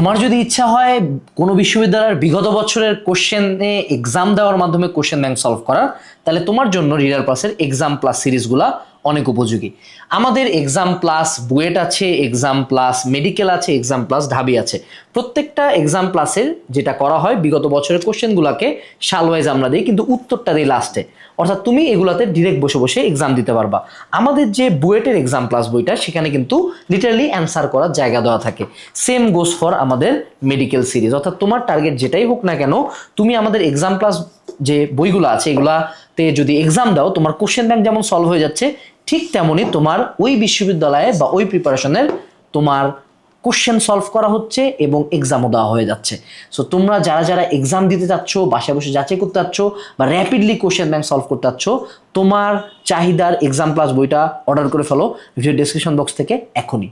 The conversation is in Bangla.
তোমার যদি ইচ্ছা হয় কোনো বিশ্ববিদ্যালয়ের বিগত বছরের কোশ্চেনে এক্সাম দেওয়ার মাধ্যমে কোশ্চেন ব্যাংক সলভ করার, তাহলে তোমার জন্য রিডার প্লাসের এক্সাম প্লাস সিরিজগুলা অনেক উপযোগী। আমাদের এক্সাম প্লাস বুয়েট আছে এক্সাম প্লাস মেডিকেল আছে এক্সাম প্লাস ঢাবি আছে। প্রত্যেকটা এক্সাম প্লাসের যেটা করা হয়, বিগত বছরের কোশ্চেনগুলোকে সালওয়াইজ আমরা দিই, কিন্তু উত্তরটা দিই লাস্টে অর্থাৎ তুমি এগুলাতে ডিরেক্ট বসে বসে এক্সাম দিতে পারবা। আমাদের যে বুয়েটের এক্সাম প্লাস বইটা, সেখানে কিন্তু লিটারালি অ্যান্সার করার জায়গা দেওয়া থাকে। সেম গোস ফর আমাদের মেডিকেল সিরিজ অর্থাৎ তোমার টার্গেট যেটাই হোক না কেন, তুমি আমাদের এক্সাম প্লাস যে বইগুলো আছে এগুলাতে যদি এক্সাম দাও, তোমার কোশ্চেন ব্যাংক যেমন সলভ হয়ে যাচ্ছে, ঠিক তেমনই তোমার ওই বিশ্ববিদ্যালয়ে বা ওই প্রিপারেশনের তোমার কোশ্চেন সলভ করা হচ্ছে এবং এক্সামও দেওয়া হয়ে যাচ্ছে। সো তোমরা যারা যারা এক্সাম দিতে চাচ্ছ, বাসায় বসে যাচাই করতে চাচ্ছ বা র্যাপিডলি কোশ্চেন ব্যাংক সলভ করতে চাচ্ছ, তোমার চাহিদার এক্সাম প্লাস বইটা অর্ডার করে ফেলো ভিডিও ডিসক্রিপশন বক্স থেকে এখনই।